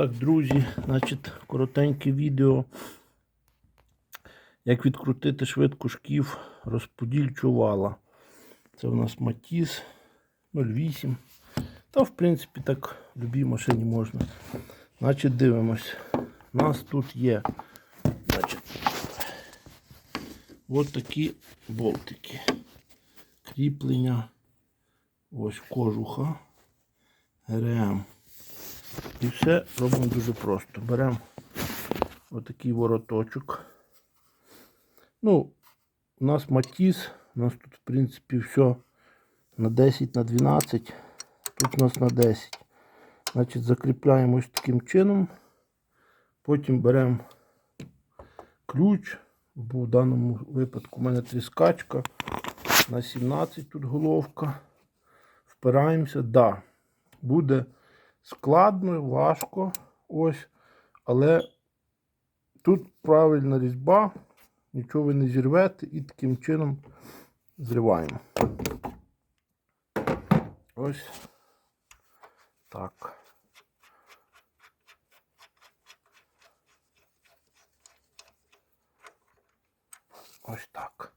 Так, друзі, значить, коротеньке відео. Як відкрутити швидко шків розподільчого вала. Це у нас Матіс 08. Та, в принципі, так в будь-якій машині можна. Значить, дивимось. У нас тут є значить, от такі болтики. Кріплення. Ось кожуха. ГРМ. І все робимо дуже просто. Беремо отакий вороточок. Ну, у нас матіс, у нас тут, в принципі, все на 10 на 12. Тут у нас на 10. Значить, закріпляємо ось таким чином. Потім беремо ключ, бо в даному випадку у мене тріскачка. На 17 тут головка. Впираємося, да, буде складно, важко. Ось. Але тут правильна різьба, нічого ви не зірвете і таким чином зриваємо. Ось так. Ось так.